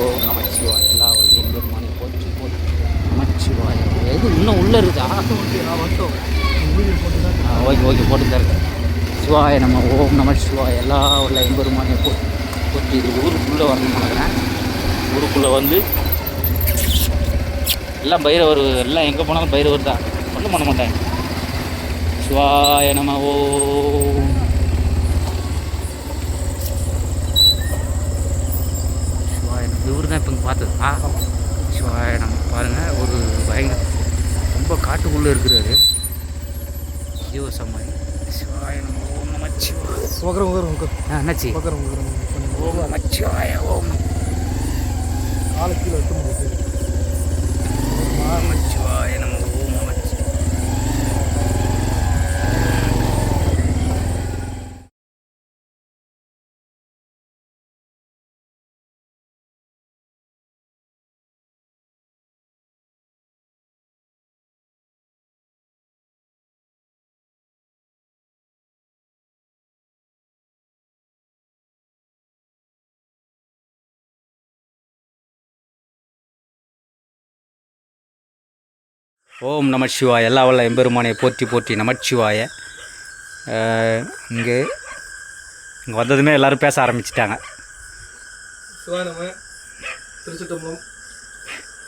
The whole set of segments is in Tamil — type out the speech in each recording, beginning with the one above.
ஓம் நமச்சிவாய் எல்லா வழியும் பெருமானை போச்சு போச்சு நமச்சிவாய் எது இன்னும் உள்ளே இருக்குது ஆ ஓகே ஓகே போட்டு தான் இருக்கேன் சிவாய நம்ம ஓம் நம சிவாய் எல்லா உள்ள எம்பெருமானை போற்றி போற்றி இது ஊருக்குள்ளே வரணும்னு நினைக்கிறேன் ஊருக்குள்ளே வந்து எல்லாம் பைரவர் எல்லாம் எங்கே போனாலும் பைரவர் தான் ஒன்றும் பண்ண மாட்டேன் சிவாய நம ஓ சிவாய இங்கே பார்த்தது. ஆ சிவாய நம்ம பாருங்கள் ஒரு பயங்கர ரொம்ப காட்டுக்குள்ளே இருக்கிறாரு ஜீவசமாதி சிவாய நம ஓம் நம சிவாய உக்கரம் உக்கரம் உக்கரம் ஆ என்னாச்சு? உக்கரம் உக்கரம் ஓம் நம சிவாய ஓம். காலை கீழே ஓம் நமச்சிவாய. எல்லா வல்ல எம்பெருமானை போற்றி போற்றி நமச்சிவாய. இங்கே இங்கே வந்ததுமே எல்லாரும் பேச ஆரம்பிச்சிட்டாங்க. சிவாய திருச்சிட்டம்பலம்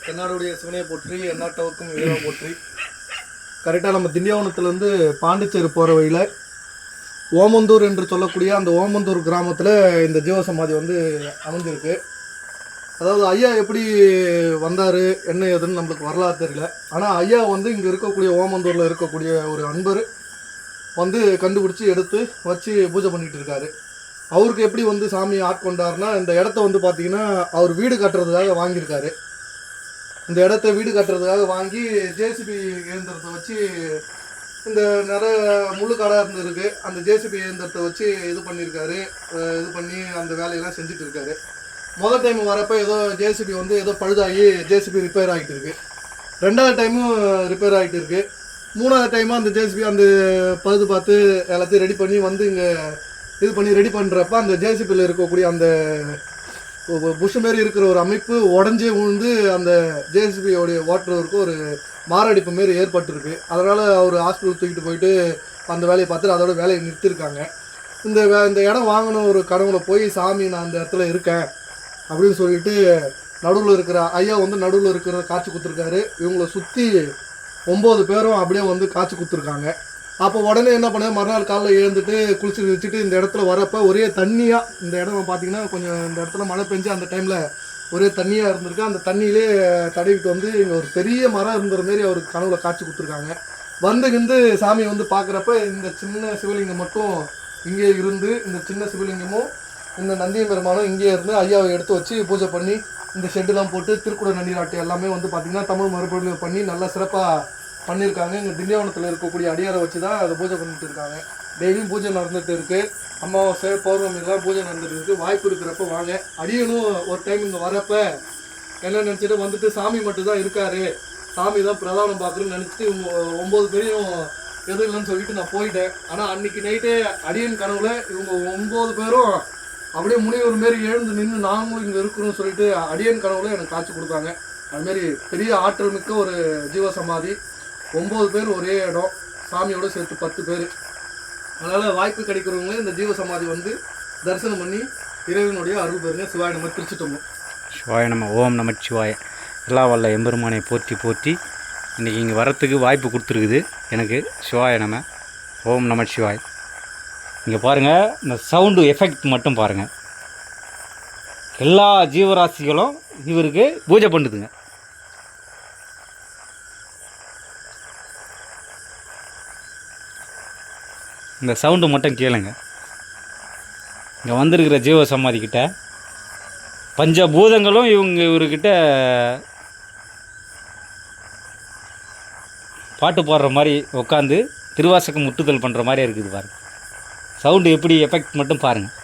தென்னாடுடைய சிவனையை போற்றி எந்நாட்டவருக்கும் இறைவா போற்றி. கரெக்டாக நம்ம திண்டியாவனத்துலேருந்து பாண்டிச்சேரி போகிற வழியில் ஓமந்தூர் என்று சொல்லக்கூடிய அந்த ஓமந்தூர் கிராமத்தில் இந்த ஜீவசமாதி வந்து அமைஞ்சிருக்கு. அதாவது ஐயா எப்படி வந்தார் என்ன ஏதுன்னு நம்மளுக்கு வரலாறு தெரியல. ஆனால் ஐயா வந்து இங்கே இருக்கக்கூடிய ஓமந்தூரில் இருக்கக்கூடிய ஒரு அன்பர் வந்து கண்டுபிடிச்சி எடுத்து வச்சு பூஜை பண்ணிகிட்டு இருக்காரு. அவருக்கு எப்படி வந்து சாமி ஆட்கொண்டார்னா இந்த இடத்த வந்து பார்த்தீங்கன்னா அவர் வீடு கட்டுறதுக்காக வாங்கியிருக்காரு. இந்த இடத்த வீடு கட்டுறதுக்காக வாங்கி ஜேசிபி இயந்திரத்தை வச்சு இந்த நிறைய முழு காடாக இருந்திருக்கு. அந்த ஜேசிபி இயந்திரத்தை வச்சு இது பண்ணியிருக்காரு. இது பண்ணி அந்த வேலையெல்லாம் செஞ்சுட்டு இருக்காரு. முதல் டைம் வரப்போ ஏதோ ஜேசிபி வந்து ஏதோ பழுதாகி ஜேசிபி ரிப்பேர் ஆகிட்டு இருக்கு. ரெண்டாவது டைமும் ரிப்பேர் ஆகிட்டு இருக்கு. மூணாவது டைமும் அந்த ஜேசிபி அந்த பழுது பார்த்து எல்லாத்தையும் ரெடி பண்ணி வந்து இங்கே இது பண்ணி ரெடி பண்ணுறப்ப அந்த ஜேசிபியில் இருக்கக்கூடிய அந்த புஷ் மாரி இருக்கிற ஒரு அமைப்பு உடஞ்சி விழுந்து அந்த ஜேசிபியோடைய ஓட்டுறவருக்கு ஒரு மாரடைப்பு மாரி ஏற்பட்டிருக்கு. அதனால் அவர் ஹாஸ்பிட்டல் தூக்கிட்டு போயிட்டு அந்த வேலையை பார்த்துட்டு அதோட வேலையை நிறுத்திருக்காங்க இந்த வே- இந்த இடம் வாங்கின ஒரு கனவுல போய் சாமி நான் அந்த இடத்துல இருக்கேன். அப்படின்னு சொல்லிட்டு நடுவில் இருக்கிற ஐயா வந்து நடுவில் இருக்கிற காட்சி கொடுத்துருக்காரு. இவங்களை சுற்றி ஒம்பது பேரும் அப்படியே வந்து காட்சி கொடுத்துருக்காங்க. அப்போ உடனே என்ன பண்ண மறுநாள் காலைல எழுந்துட்டு குளிச்சு வச்சுட்டு இந்த இடத்துல வரப்போ ஒரே தண்ணியாக இந்த இடம் பார்த்தீங்கன்னா கொஞ்சம் இந்த இடத்துல மழை பெஞ்சு அந்த டைமில் ஒரே தண்ணியாக இருந்திருக்கு. அந்த தண்ணியிலே தடவிட்டு வந்து இங்கே ஒரு பெரிய மரம் இருந்த மாரி அவருக்கு கனவுல காட்சி கொடுத்துருக்காங்க. வந்து வந்து சாமியை வந்து பார்க்குறப்ப இந்த சின்ன சிவலிங்கம் மட்டும் இங்கே இருந்து இந்த சின்ன சிவலிங்கமும் இந்த நந்தியம் பெருமானும் இங்கேயே இருந்து ஐயாவை எடுத்து வச்சு பூஜை பண்ணி இந்த ஷெட்டுலாம் போட்டு திருக்குட நன்னீராட்டு எல்லாமே வந்து பார்த்திங்கன்னா தமிழ் மறுபடியும் பண்ணி நல்லா சிறப்பாக பண்ணியிருக்காங்க. இங்கே திண்டியாவனத்தில் இருக்கக்கூடிய அடியாரை வச்சு தான் அதை பூஜை பண்ணிட்டு இருக்காங்க. டெய்லியும் பூஜை நடந்துகிட்டு இருக்குது அமாவாசை பௌர்ணமிலாம் பூஜை நடந்துட்டு இருக்கு. வாய்ப்பு இருக்கிறப்ப வாங்க. அடியனும் ஒரு டைம் இங்கே வரப்போ என்ன நினச்சிட்டு வந்துட்டு சாமி மட்டும்தான் இருக்காரு. சாமி தான் பிரதானம் பார்க்குறேன்னு நினச்சிட்டு இவங்க ஒம்பது பேரையும் எதுவும் இல்லைன்னு சொல்லிட்டு நான் போயிட்டேன். ஆனால் அன்னைக்கு நைட்டே அடியன் கனவுல இவங்க ஒம்பது பேரும் அப்படியே முனிவர் மாரி எழுந்து நின்று நாங்களும் இங்கே இருக்கிறோம்னு சொல்லிட்டு அடியன் கனவுல எனக்கு காட்சி கொடுத்தாங்க. அதுமாரி பெரிய ஆற்றல் மிக்க ஒரு ஜீவ சமாதி ஒம்பது பேர் ஒரே இடம். சாமியோட சேர்த்து பத்து பேர். அதனால் வாய்ப்பு கிடைக்கிறவங்களே இந்த ஜீவ சமாதி வந்து தரிசனம் பண்ணி இறைவனுடைய அருள் பெருங்க சிவாய நம்ம திருச்சிட்டோம். சிவாய நம்ம ஓம் நம சிவாய. எல்லா வல்ல எம்பெருமானை போற்றி போற்றி இன்றைக்கி இங்கே வரத்துக்கு வாய்ப்பு கொடுத்துருக்குது. எனக்கு சிவாய நம ஓம் நம சிவாய். இங்கே பாருங்கள் இந்த சவுண்டு எஃபெக்ட் மட்டும் பாருங்கள் எல்லா ஜீவராசிகளும் இவருக்கு பூஜை பண்ணுதுங்க. இந்த சவுண்டு மட்டும் கேளுங்க. இங்கே வந்திருக்கிற ஜீவ சமாதிக்கிட்ட பஞ்சபூதங்களும் இவங்க இவர்கிட்ட பாட்டு பாடுற மாதிரி உட்காந்து திருவாசகம் முட்டுதல் பண்ணுற மாதிரி இருக்குது பாருங்கள் சவுண்டு எப்படி எஃபெக்ட் மட்டும் பாருங்கள்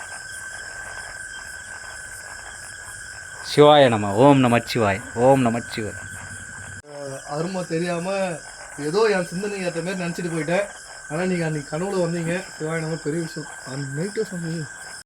சிவாய நம ஓம் நமச்சிவாய் ஓம் நமச்சிவாய் அருமை தெரியாமல் ஏதோ என் சிந்தனை ஏற்ற மாதிரி நினச்சிட்டு போயிட்டேன். ஆனால் நீங்கள் அன்றைக்கி கனவுல வந்தீங்க. சிவாய நம்ம பெரிய விஷயம். அந்த நைட்டே சொன்னீங்க.